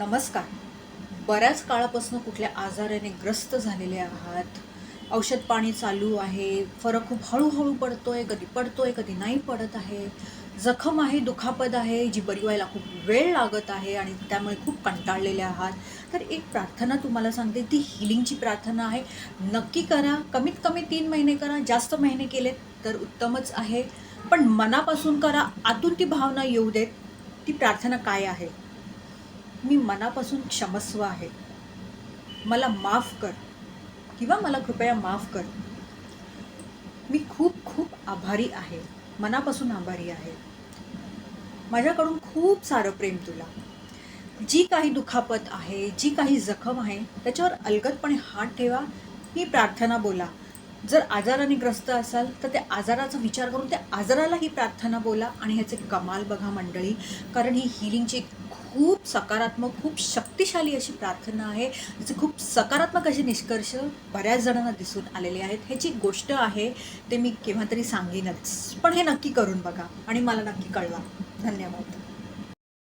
नमस्कार. बऱ्याच काळापासून कुठल्या आजाराने ग्रस्त झालेले आहात. औषध पाणी चालू आहे. फरक खूप हळूहळू पडतो आहे कधी पडतो आहे कधी नाही पडत आहे. जखम आहे दुखापत आहे जी बरी व्हायला खूप वेळ लागत आहे आणि त्यामुळे खूप कंटाळलेले आहात. तर एक प्रार्थना तुम्हाला सांगते. ती हिलिंगची प्रार्थना आहे. नक्की करा. कमीत कमी तीन महिने करा. जास्त महिने केले तर उत्तमच आहे. पण मनापासून करा. आतून ती भावना येऊ देत. ती प्रार्थना काय आहे? मी मनापासून क्षमस्व आहे. मला माफ कर किंवा मला कृपया माफ कर. मी खूप खूप आभारी आहे. मनापासून आभारी आहे. माझ्याकडून खूप सारं प्रेम तुला. जी काही दुखापत आहे जी काही जखम आहे त्याच्यावर अलगदपणे हात ठेवा. ही प्रार्थना बोला. जर आजाराने ग्रस्त असाल तर त्या आजाराचा विचार करून त्या आजाराला ही प्रार्थना बोला आणि ह्याचे कमाल बघा मंडळी. कारण ही हिलिंगची खूप सकारात्मक खूप शक्तिशाली अशी प्रार्थना आहे. त्याचे खूप सकारात्मक असे निष्कर्ष बऱ्याच जणांना दिसून आलेले आहेत. ह्याची गोष्ट आहे ते मी केव्हा तरी सांगेनच. पण हे नक्की करून बघा आणि मला नक्की कळवा. धन्यवाद.